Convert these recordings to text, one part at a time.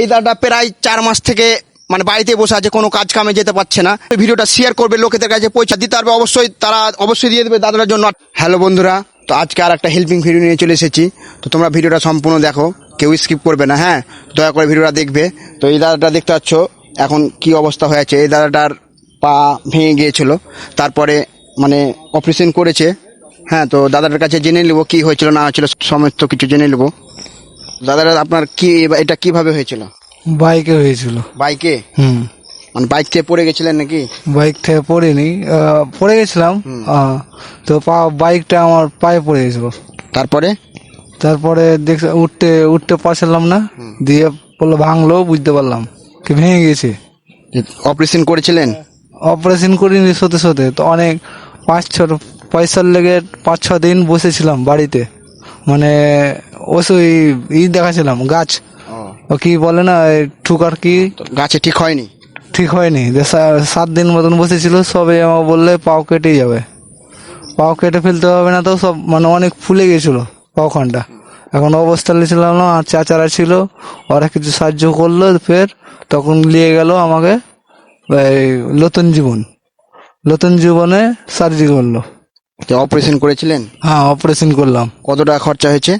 এই দাদাটা প্রায় চার মাস থেকে মানে বাড়িতে বসে আছে, কোনো কাজ কামে যেতে পারছে না। ভিডিওটা শেয়ার করবে, লোকেদের কাছে পয়সা দিতে পারবে, অবশ্যই তারা অবশ্যই দিয়ে দেবে দাদার জন্য। হ্যালো বন্ধুরা, তো আজকে আর একটা হেল্পিং ভিডিও নিয়ে চলে এসেছি। তো তোমরা ভিডিওটা সম্পূর্ণ দেখো, কেউ স্কিপ করবে না হ্যাঁ? দয়া করে ভিডিওটা দেখবে। তো এই দাদাটা দেখতে পাচ্ছ, এখন কি অবস্থা হয়েছে। এই দাদাটার পা ভেঙে গিয়েছিল, তারপরে মানে অপারেশন করেছে। হ্যাঁ তো দাদাটার কাছে জেনে নেব কী হয়েছিল, না হয়েছিল, সমস্ত কিছু জেনে নেব। দাদারা আপনার কি এটা কীভাবে হয়েছিল? বাইকে হয়েছিল। বাইকে? হুম। মানে বাইক থেকে পড়ে গেছিলেন নাকি? বাইক থেকে পড়িনি। আহ, পড়ে গেছিলাম। আহ, তো পা বাইকটা আমার পায়ে পড়ে গেছিল। তারপরে? তারপরে দেখ উঠতে উঠতে পারছিলাম না। দিয়ে বলল ভাঙলো বুঝতে পারলাম। কি ভেঙে গেছে অপারেশন করেছিলেন? অপারেশন করিনি সতে সতে তো অনেক পাঁচ ছ পয়সার লেগে পাঁচ ছ দিন বসেছিলাম বাড়িতে। মানে ওসই ই দেখাছিলাম গাছ। ও। কি বলে না ঠুকার কি? গাছে ঠিক হয়নি। ঠিক হয়নি। সাত দিন মতন বসেছিল সবে আমার বললে পাও কেটে যাবে। পাও কেটে ফেলতে হবে না তো সব মানে অনেক ফুলে গেছিল পাওখানটা। এখন অবস্থা নিয়েছিলাম না আর চাচারা ছিল ওরা কিছু সাহায্য করল ফের তখন নিয়ে গেল আমাকে নতুন জীবন। নতুন জীবনে সার্জারি করল। অপারেশন করেছিলেন? হ্যাঁ অপারেশন করলাম। কত টাকা খরচা হয়েছে?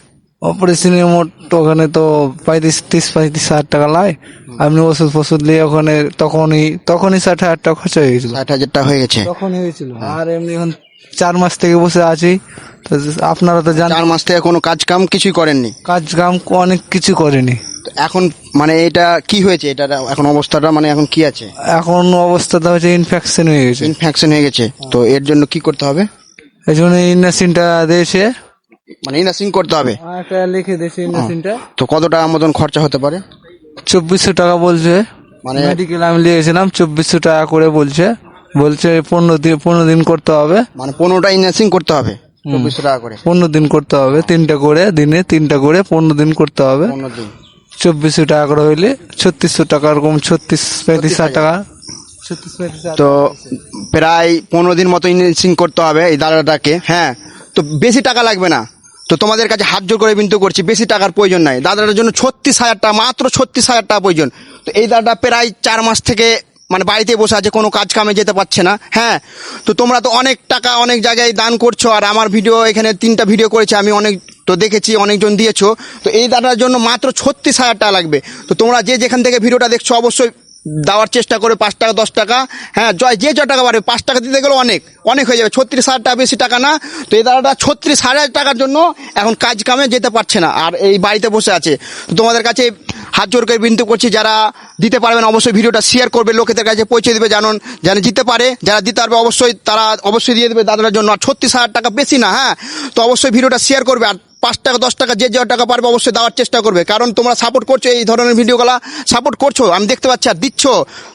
অপারেশনের মোট ওখানে তো পঁয়ত্রিশ তিরিশ পঁয়ত্রিশ হাজার টাকা লাই আপনি ওষুধ ফষুধ নিয়ে ওখানে তখনই তখনই ষাট হাজার টাকা খরচা হয়ে গেছিল। ষাট হাজার টাকা হয়ে গেছে। তখন হয়েছিল। আর এমনি এখন চার মাস থেকে বসে আছি। তো আপনারা তো জানেন চার মাস থেকে কোনো কাজ কাম কিছুই করেননি? কাজ কাম অনেক কিছু করেনি। এখন মানে এটা কি হয়েছে? এটা এখন অবস্থাটা মানে এখন কি আছে? এখন অবস্থাটা হচ্ছে ইনফেকশন হয়ে গেছে। ইনফেকশন হয়ে গেছে। তো এর জন্য কি করতে হবে? এই জন্য ইন্ডাস্ট্রিনটা দিয়েছে। মানে ইনাসিং করতে হবে। একটা লিখে দিয়েছে ইন্ডাস্ট্রিনটা তো কত টাকা মতন খরচা হতে পারে? চব্বিশশো টাকা বলছে। মানে মেডিকেল আমি নিয়েছিলাম চব্বিশশো টাকা করে বলছে। বলছে পনেরো দিন পনেরো দিন করতে হবে। মানে পনেরোটা ইনাসিং করতে হবে? চব্বিশশো টাকা করে। পনেরো দিন করতে হবে তিনটা করে দিনে তিনটা করে পনেরো দিন করতে হবে। পনেরো দিন। চব্বিশশো টাকা করে হইলে ছত্রিশশো টাকা এরকম ছত্রিশ পঁয়ত্রিশ হাজার টাকা। তো প্রায় পনেরো দিন মতো ইনভেস্টিং করতে হবে এই দাদাটাকে হ্যাঁ। তো বেশি টাকা লাগবে না। তো তোমাদের কাছে হাত জোর করে বিনতে করছি, বেশি টাকার প্রয়োজন নাই। দাদাটার জন্য ছত্রিশ হাজার টাকা, মাত্র ছত্রিশ হাজার টাকা প্রয়োজন। তো এই দাদাটা প্রায় চার মাস থেকে মানে বাড়িতে বসে আছে, কোনো কাজ কামে যেতে পারছে না। হ্যাঁ তো তোমরা তো অনেক টাকা অনেক জায়গায় দান করছ, আর আমার ভিডিও এখানে তিনটা ভিডিও করেছে, আমি অনেক তো দেখেছি, অনেকজন দিয়েছ। তো এই দাদার জন্য মাত্র ছত্রিশ হাজার টাকা লাগবে। তো তোমরা যে যেখান থেকে ভিডিওটা দেখছ, অবশ্যই দেওয়ার চেষ্টা করে পাঁচ টাকা, দশ টাকা। হ্যাঁ জয়, যে য টাকা পারবে পাঁচ টাকা দিতে গেলে অনেক অনেক হয়ে যাবে। ছত্রিশ হাজার টাকা বেশি টাকা না। তো এই দাদাটা ছত্রিশ হাজার টাকার জন্য এখন কাজ কামে যেতে পারছে না। আর এই বাড়িতে বসে আছে। তোমাদের কাছে হাত জোর করে বিনতি করছি, যারা দিতে পারবেন অবশ্যই ভিডিওটা শেয়ার করবে, লোকেদের কাছে পৌঁছে দেবে, জানুন, যেন জিতে পারে। যারা দিতে পারবে অবশ্যই, তারা অবশ্যই দিয়ে দেবে দাদার জন্য। আর ছত্রিশ হাজার টাকা বেশি না হ্যাঁ। তো অবশ্যই ভিডিওটা শেয়ার করবে। আর পাঁচ টাকা, দশ টাকা, যে যা টাকা পারবে অবশ্যই দেওয়ার চেষ্টা করবে। কারণ তোমরা সাপোর্ট করছ এই ধরনের ভিডিওগুলা সাপোর্ট করছ, আমি দেখতে পাচ্ছি আর দিচ্ছ।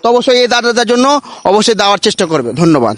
তো অবশ্যই এই দাদাদের জন্য অবশ্যই দেওয়ার চেষ্টা করবে। ধন্যবাদ।